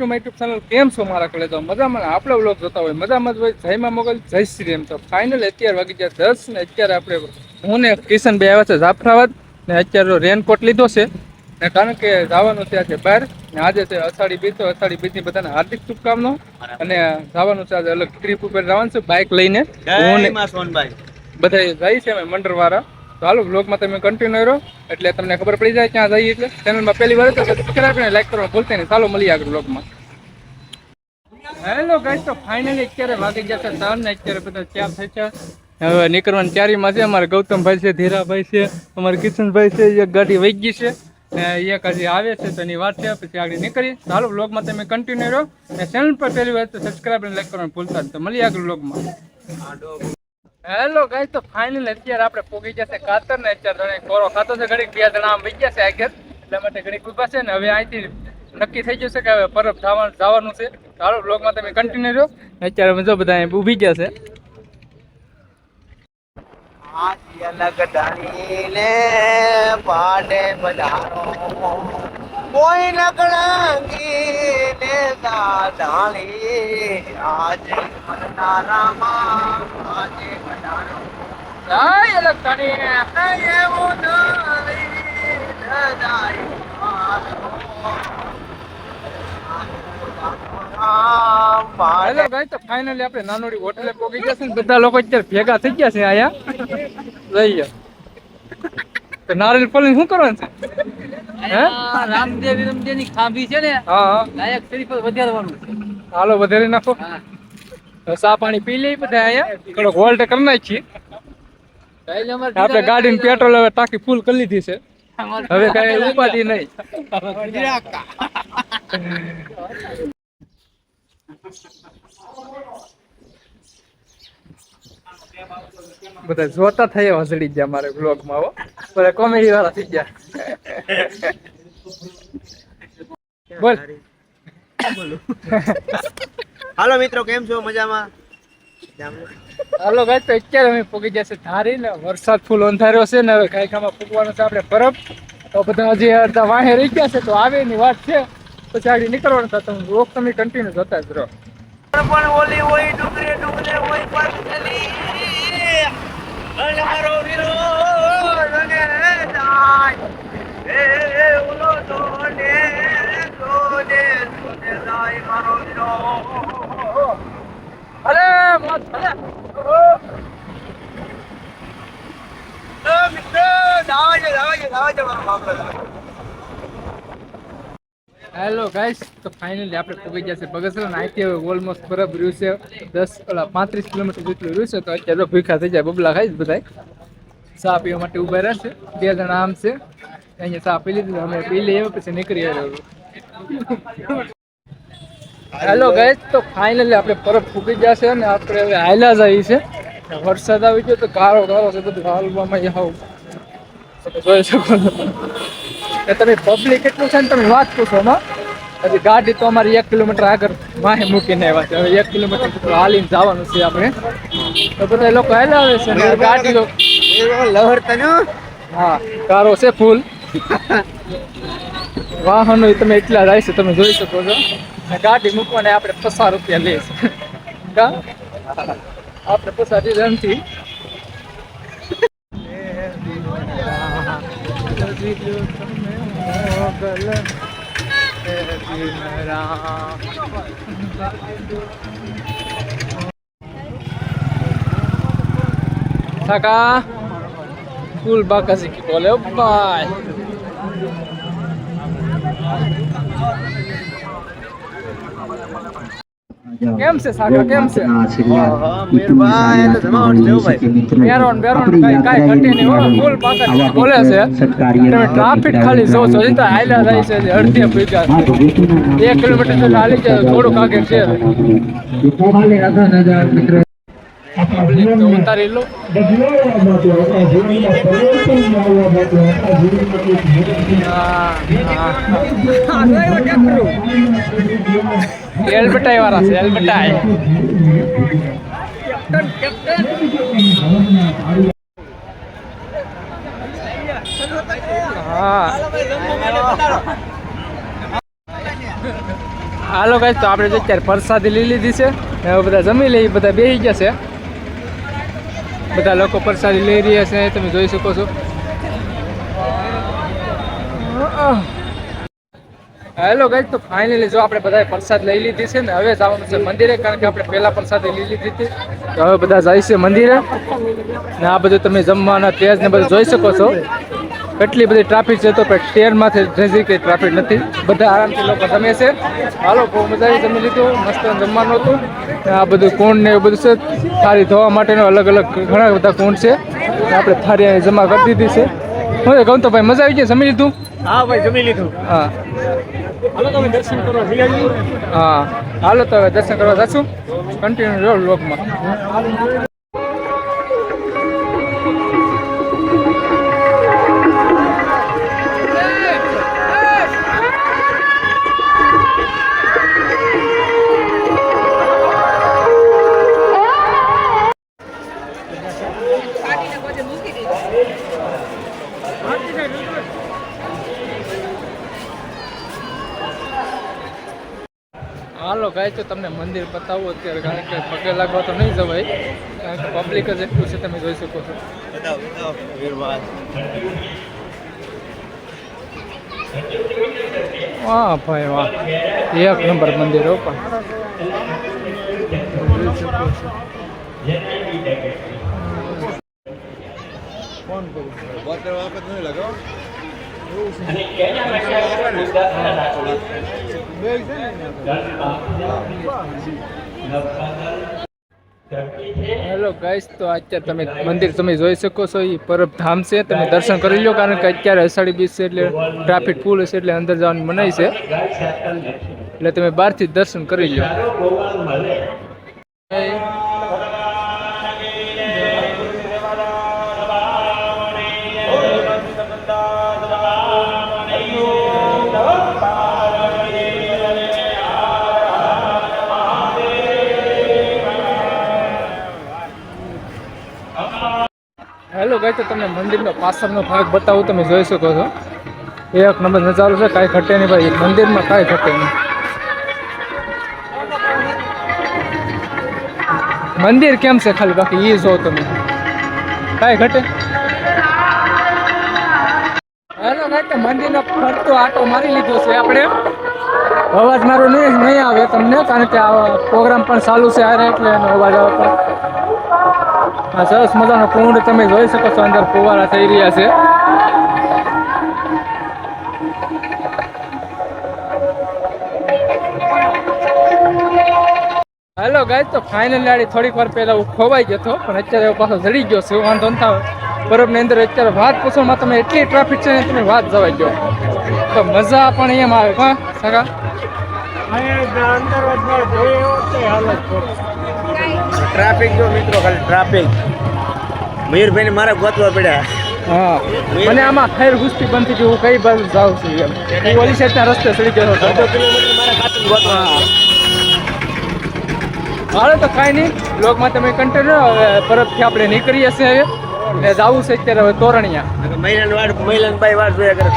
To my YouTube channel કેમ છો મારા કોલે તો મજામાં આપણે વ્લોગ જોતા હોય મજામાં જ હોય. જય માં મોગલ જય શ્રી એમ તો ફાઇનલ અત્યારે વાગી ગયા દસ ને અત્યારે આપણે હું ને કિશનભાઈ આવ્યા છે જાફરાબાદ ને અત્યારે રેનકોટ લીધો છે. ને કારણ કે જવાનું છે બહાર ને આજે છે અષાઢી બીજ તો અષાઢી બીજની બધાને હાર્દિક શુભકામનાઓ. અને જવાનું છે આજે અલગ ટ્રીપ ઉપર જવાનું છે બાઇક લઈને. હું બધા જાય છે અમે મંડળવાળા. તો હાલો બ્લોગમાં તમે કન્ટિન્યુ રહો એટલે તમને ખબર પડી જાય ક્યાં જઈએ એટલે. ચેનલમાં પહેલી વાર તો સબસ્ક્રાઇબ અને લાઈક કરવા ભૂલતા નહીં. ચાલો મળીએ આગળ વ્લોગમાં હેલો ગાઈસ તો ફાઇનલી અત્યારે વાગી છે ત્રણ ને અત્યારે બધા ચાર થઈ છે હવે નીકળવાની ચારીમાં છે, અમારે ગૌતમભાઈ છે, ધીરાભાઈ છે, અમારે કિશનભાઈ છે, એક ગાડી વહી ગઈ છે એક હજી આવે છે તેની વાત છે, પછી આગળ નીકળી ચાલો બ્લોગમાં તમે કન્ટિન્યુ રહો અને ચેનલ પર પહેલી વાર તો સબસ્ક્રાઇબ અને લાઈક કરવાનું ભૂલતા તો મળીએ આગળ બ્લોગમાં હેલો ગાઈસ તો ફાઇનલ અત્યારે આપણે પોગી જશે કાતર ને અત્યારે કોરો ખાતો છે, ઘડીક બે જણા આમ વહી ગયા છે આગળ. એટલા માટે ઘડીક ઊભા છે ને હવે અહીંથી નક્કી થઈ જશે કે હવે પરબ જવાનું જવાનું છે. ચાલો બ્લોગમાં તમે કન્ટિન્યુ રહો અત્યારે અમે જો બધા ઊભી ગયા છે. કોઈ નકળંગી ને ડાળી આજે મનારામાં આજે જાય અલગ તારી એવું ડાળી દાઈ હેલો ગાઈસ તો ફાઇનલી આપણે નાનોડી હોટલે પોગી ગયા છે ને બધા લોકો અત્યારે ભેગા થઈ ગયા છે અહીંયા. જઈએ તો નારિયેલ શું કરવાનું છે? હે? રામદેવ વિરમદેવની ખાંભી છે ને હા હા. લાયક શરીફ વધારવાનું છે. હાલો વધારી નાખો. સા પાણી પી લઈ બધા અહીંયા. થોડોક હોલ્ટ કરી નાખીએ. પહેલે ગાડી આપણે પેટ્રોલ હવે ટાંકી ફૂલ કરી લીધી છે. હવે કઈ ઉપાધિ નહીં. બધા જોતા થઈ હસડી ગયા મારે બ્લોગમાં બધા કોમેડી વાળા થઈ ગયા. બોલ. હાલો મિત્રો કેમ છો? મજામાં? હાલો ભાઈ તો અત્યારે અમે પૂગી જશે ધારી ને વરસાદ ફૂલ અંધાર્યો છે ને હવે કાંઈકામાં પૂગવાનો છે આપણે પરબ. તો બધા હજી અડધા વાહે રહી ગયા છે તો આવે એની વાત છે. પછી આગળ નીકળવાનું થતું. રોક તમે કન્ટિન્યુ જતા જ રહો. પણ ઓલી હોય, ડુંગરે ડુંગરે હોય અને મારો વિરોધ અને જાય. એ ઓલો તોને તોને તોને જાય મારો વિરોધ. અરે, મત અરે એ મિત્ર દાવાજે દાવાજે દાવાજે મારો બાપલો હેલો ગાઈસ તો ફાઇનલી આપણે પૂગી જશે બગસરા ને અહીંથી હવે ઓલમોસ્ટ બરાબર રહ્યું છે દસ, ઓલા પાંત્રીસ કિલોમીટર જેટલું રહ્યું છે. તો અત્યારે ભૂખા થઈ જાય, બબલા ખાઈ બધા ચા પીવા માટે ઊભા રહેશે બે જણા આમ છે. અહીંયા ચા પી લીધી, અમે પી લઈએ, પછી નીકળી હેલો ગાઈસ તો ફાઇનલી આપણે પરબ ગયા છે અને આપણે હવે હાયલા જઈએ છે વરસાદ આવી ગયો તો કાળો કારો છે બધું હાલવામાં આવું જોઈ શકો છો. કે તમે પબ્લિક એટલું છે ને તમે વાત પૂછો એમાં હજી ગાડી તો અમારી એક કિલોમીટર આગળ માહે મૂકીને આવ્યા છે. હવે એક કિલોમીટર હાલીને જવાનું છે આપણે. તો બધા લોકો હલાવે છે ને ગાડીઓ લહર તનો હા. કારો છે ફૂલ વાહનો તમે એટલા જાય છે તમે જોઈ શકો છો. ને ગાડી મૂકવાને આપણે પચાસ રૂપિયા લઈએ છે. કા? આપણે પચાસ નથી કાકા ફૂલ બાકાસી કી બોલે ઓ ભાઈ કેમ છે સાકા કેમ છે? મીરભાઈ તો જમાવટ છે ભાઈ. બેરોન બેરોન કાઈ કાઈ ઘટી નહીં હો ફૂલ બાકાસી બોલે છે. તમે ટ્રાફિક ખાલી જો છો તો જાય છે અડધી ભૂગા એક કિલોમીટર તો હાલી જાય થોડુંક આગળ છે. પબ્લિક ઉતારી લો. એલબટાઈ વાળા છે એલબટાઈ હા હાલો ગાઈસ તો આપણે જો અત્યારે પ્રસાદી લઈ લીધી છે. એવા હવે બધા જમી લઈ બધા બેસી ગયા છે. બધા લોકો પ્રસાદી લઈ રહ્યા છે, તમે જોઈ શકો છો. હેલો ગાઈ તો ફાઇનલી જો આપણે બધાએ પ્રસાદ લઈ લીધી છે ને, હવે જવાનું છે મંદિરે, કારણ કે આપણે પહેલાં પ્રસાદ લઈ લીધી હતી. તો હવે બધા જાય છે મંદિરે. ને આ બધું તમે જમવાના તેજ ને બધું જોઈ શકો છો. કેટલી બધી ટ્રાફિક છે તો ટ્રેનમાંથી નજીક ટ્રાફિક નથી. બધા આરામથી લોકો જમે છે. હાલો બહુ મજા આવી જમી લીધું. મસ્ત જમવાનું હતું. આ બધું કુંડ ને એવું બધું છે. થાળી ધોવા માટેનો અલગ અલગ ઘણા બધા કુંડ છે. આપણે થાળી અહીં જમા કરી દીધી છે. હું કહું તો ભાઈ મજા આવી ગઈ? જમી લીધું? હા ભાઈ જમી લીધું. હા. હાલો તમે દર્શન કરવા હા. હાલો તો હવે દર્શન કરવા જશું. કન્ટિન્યુ રહ્યો લોકમાં હાલો ગાય તો તમને મંદિર બતાવવું અત્યારે કારણ કે પગે લાગવા તો નહીં જવાય કારણ કે પબ્લિક જ એટલું છે તમે જોઈ શકો છો. વાહ ભાઈ વાહ એક નંબર મંદિર હો પણ. ફોન કરું. વખત નહીં લગાવો. હેલો ગાઈસ તો અત્યારે તમે મંદિર તમે જોઈ શકો છો એ પરબ ધામ છે. તમે દર્શન કરી લો કારણ કે અત્યારે અષાઢી બીજ છે એટલે ટ્રાફિક ફૂલ હશે એટલે અંદર જવાની મનાઈ છે. એટલે તમે બહારથી દર્શન કરી લો. હેલો તો તમને મંદિરનો પાછળનો ભાગ બતાવું, તમે જોઈ શકો છો. એક નંબર નજારો છે, કાંઈ ઘટે નહીં ભાઈ. મંદિરમાં કાંઈ ઘટે નહીં. મંદિર કેમ છે ખાલી? બાકી એ જો તમે. કાંઈ ઘટે? હેલો ગાઈ તો મંદિરનો ફરતો આટો મારી લીધો છે આપણે. અવાજ મારો નહીં નહીં આવે તમને, કારણ કે આ પ્રોગ્રામ પણ ચાલુ છે હારે, એટલે અવાજ આવે આ સરસ મજાનો કુંડ તમે જોઈ શકો છો, અંદર ફુવારા થઈ રહ્યા છે. હેલો ગાય તો ફાઇનલ આડી થોડીક વાર પહેલા હું ખોવાઈ ગયો હતો, પણ અત્યારે એવો પાછો જડી ગયો છે, વાંધો ન થાય બરફની અંદર અત્યારે વાત પૂછવામાં તમે એટલી ટ્રાફિક છે ને તમે વાત જવાઈ ગયો. તો મજા પણ એમ આવે, હા સગા ટ્રાફિક જો મિત્રો ખાલી ટ્રાફિક મયુરભાઈ ને મારા ગોતવા પડ્યા. હા. મને આમાં ખેર ગુસ્તી બનતી હતી હું કઈ બાજુ જાઉં છું એમ. હું ઓલી સાઈડના રસ્તે ચડી ગયો હતો. અડધો કિલોમીટર મારા ખાતું ગોતવા. હાલો તો કાંઈ નહીં બ્લોગમાં તમે કન્ટિન્યુ હવે પરતથી આપણે નીકળીએ છીએ. હવે ને જવું છે અત્યારે હવે તોરણિયા. મહિલાની વાડ મહિલાની બાઈ વાડ જોયા કરે